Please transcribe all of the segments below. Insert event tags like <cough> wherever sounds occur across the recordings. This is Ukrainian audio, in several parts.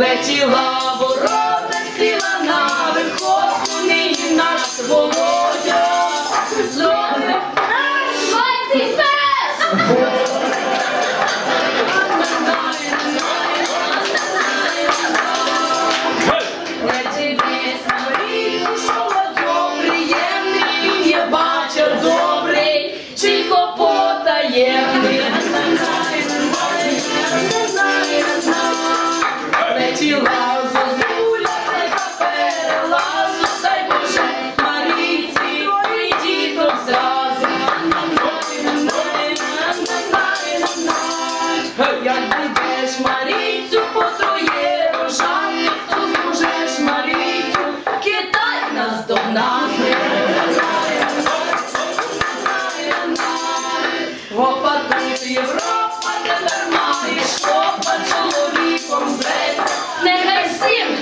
let you all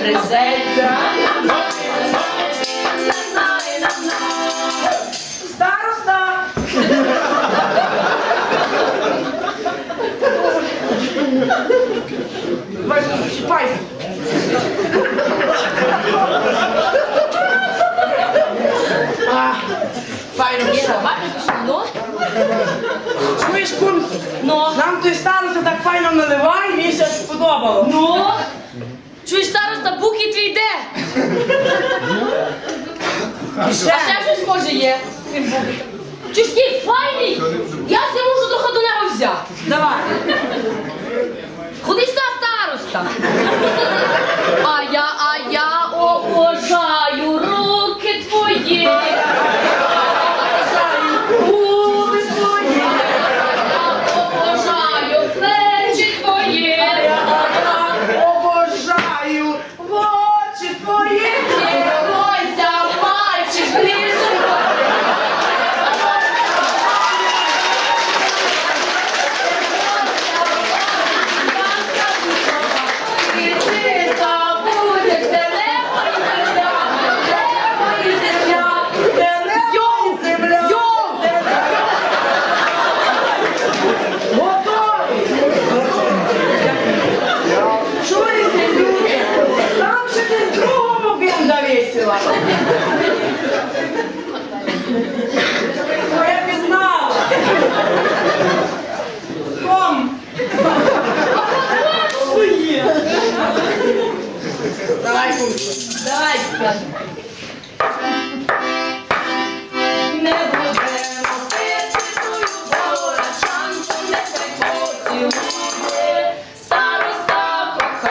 гризеться. Староста! Возьми, чіпайся. Файно що? ну, Чуєш, кум? ну, Нам той староста так файно наливає, мені все сподобало. ну. Чуєш, староста, буки твій де? А ще. щось може є, крім. Чи ж файний? Я все можу трохи до нього взяти. Давай. Ходи сюди, староста. А я, а я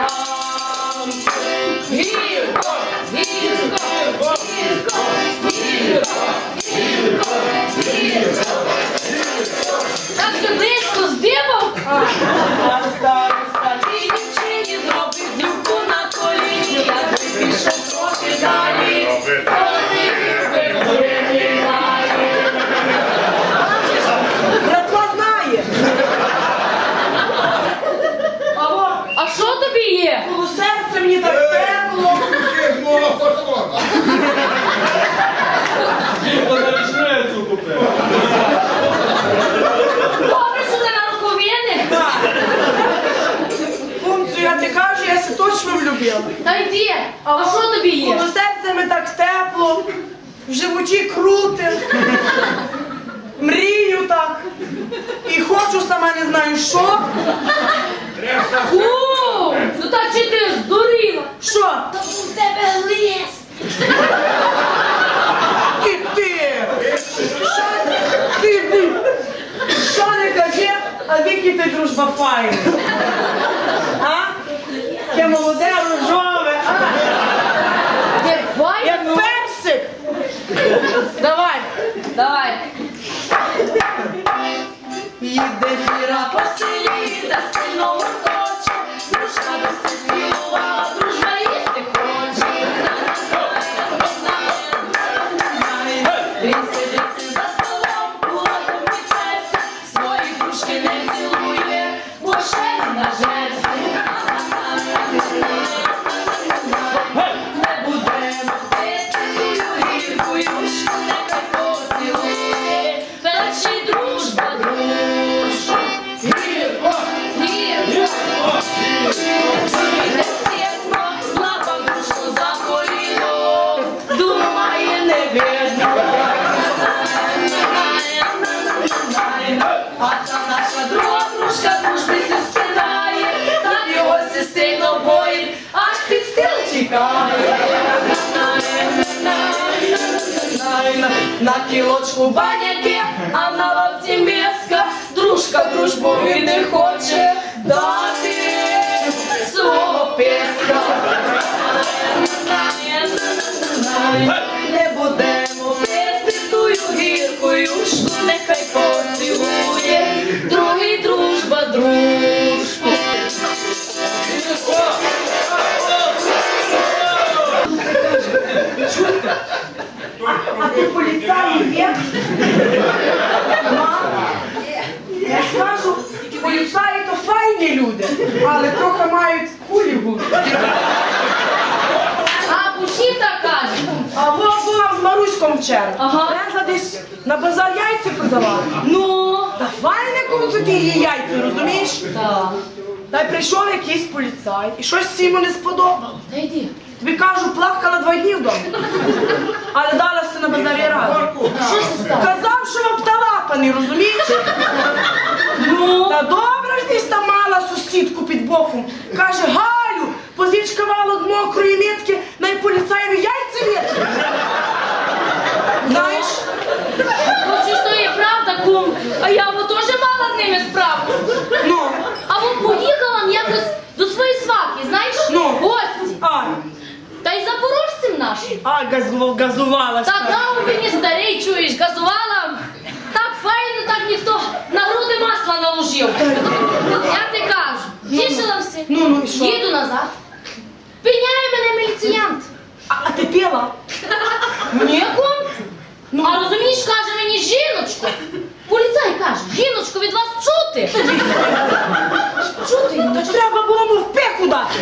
староста Добре, що ти на роковини? Кумцю, я ти кажу, я се точно влюбила. Та йди, а що тобі є? Коло серця ми так тепло, в животі крути. Мрію так. І хочу сама не знаю що. Кум, ну так чи ти здуріла? Що? Та у тебе лист. Ти ти! Що ти? ти? Що не кажи, а ти дружба файна. А? Яке молоде, рожове, а? Як персик. Давай. Давай. Їде фіра по селі, Та сильно На кілочку баняки, а на лавці міска, дружка дружбу і не хоче. Дати але трохи мають кулі в голові. А буші так каже. А була була з Маруськом вчора. Ага. Вона десь на базар яйця продавала. Ну, Та файне кому ті її яйця, розумієш? так. Та й прийшов якийсь поліцай і щось йому не сподобало. Та йди. Тобі кажу, плакала два дні вдома. Але далася на базарі раду. Що це стало? Казав, що вам обталапаний, розумієш? Ну, Та добре ж мала сусідку під боком. Каже, Галю, позіч кавалок мокрої мітки, на поліцаєві яйця вітки. Знаєш? хоч що є правда, кум. А я бо теж мала з ними справу. Ну, А от поїхала м якось до своєї свахи, знаєш? Ну. Гості. а, Та й запорожцем нашим. а газу- газувалась. Та дав мені старий, чуєш, газувала. Так файно, так ніхто на груди масла. Я ти кажу, тішилася. Ну, ну і що? Їду назад. Піняє мене міліціянт. А, а ти пила? Ні. Ну. А розумієш, каже мені жіночко. Поліцай каже, жіночко, від вас чути. Чути, ну, Та ж треба було му в пеку дати.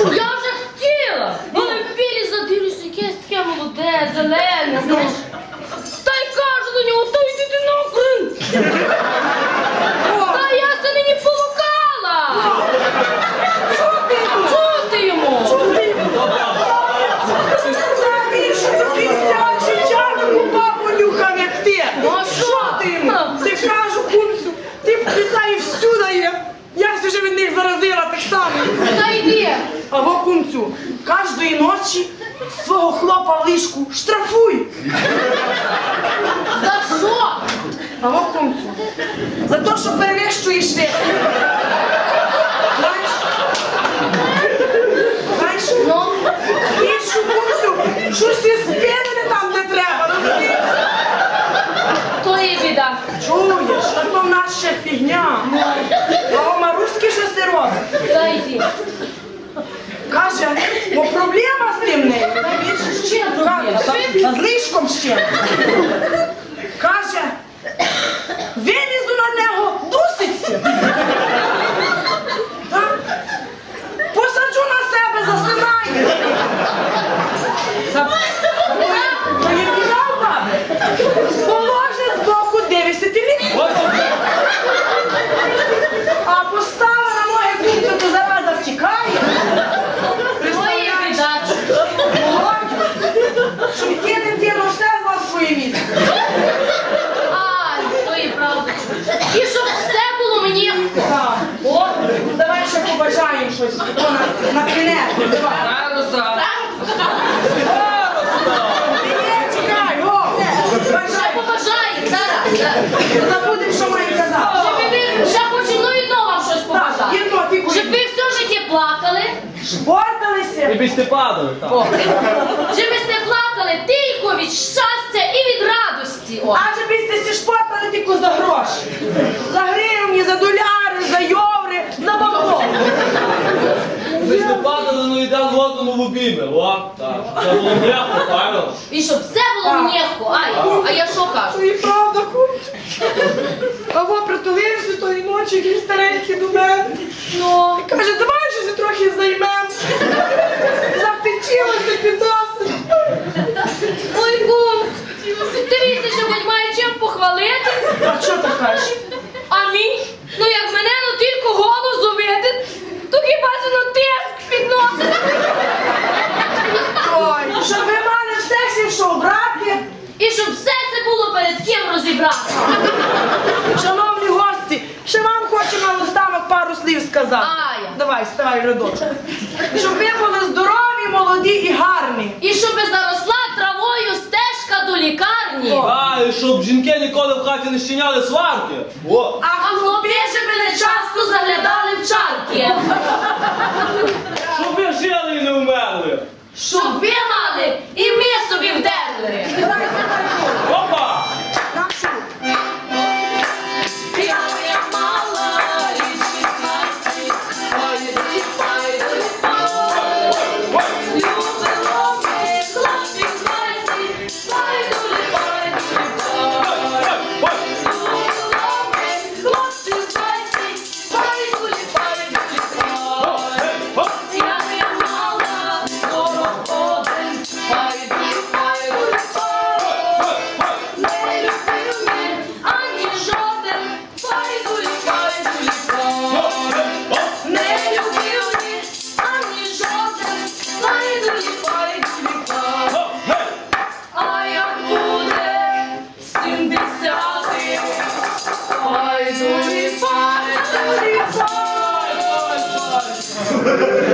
Я вже хотіла, але в білі задивлюся, якесь таке молоде, зелене, знаєш. Та й кажу до нього, то йди ти нахрен. Та я це мені полукала. Чути йому. Та він що до кінця життя таку бабу нюхав, як ти. Ну, а що? Що ти йому? Ти кажу, кумцю, ти поліцаї всюди є. Я ж вже від них заразила так само. Та йди. А во кумцю, кожної ночі свого хлопа в ліжку штрафуй. За що? А во кумцю, за те, що перевищуєш ти. Знаєш? Знаєш? Ну, Більшу кумцю, щось із спинене там не треба, розумієш? то є біда. Чуєш, а то в нас ще фігня. А у Маруськи ще се робить. Та йди. Каже, бо проблема з тим нею. розумієш? З чим проблема? Та З Слишком ще. <laughs> Каже, вилізу на нього, дуситься. Так? Посаджу на себе, засинає. Та та я казав, бабе, положе з боку дивишся, ти не а постава на ноги кумця, то зараза втікає. То є біда. Щоб ти дитину все знав своє місце. Ай, то є правда. І щоб все було мені. Так. О, давай ще побажаємо щось. О, на, на кінець. Давай. Ні, чекай, о. Ще Бажай. побажаю, зараз. Не забудемо, що має казати. Щоб ви ще хочу ну і вам щось Так, побажати. єдно, ти Щоб ви все життя плакали, Шпорталися. І більше падали, так. щоб ви не плакали тільки від щастя і від радості. О. Адже після шпортали тільки за гроші. За гривні, за доляри, за єври, за бабло. Більше падали, ну йде в одному в обійми, о, так. Це було м'яко, правильно? І щоб все було легко. Ай, а я що кажу? І правда, кумцю. А во притулився тої ночі, він старенький до мене. Ну, Каже, давай щось трохи займемо, Завтечилася під нас. ой, кум, дивіться, що хоч має чим похвалити. А що ти кажеш? А мій? Ну як мене ну тільки голос увидить, то хіба це ну тиск підносить. Ой, щоб ви мали в сексі що брати. І щоб все це було перед ким розібрати. Шановні гості, ще вам хочемо на останок пару слів сказати. Ая. Давай, ставай рядочок. Щоб ви були здорові молоді і гарні. І щоб заросла травою стежка до лікарні. А, і щоб жінки ніколи в хаті не щиняли сварки. О. А А хлопці щоб не часто заглядали в чарки. <laughs> Yeah. <laughs>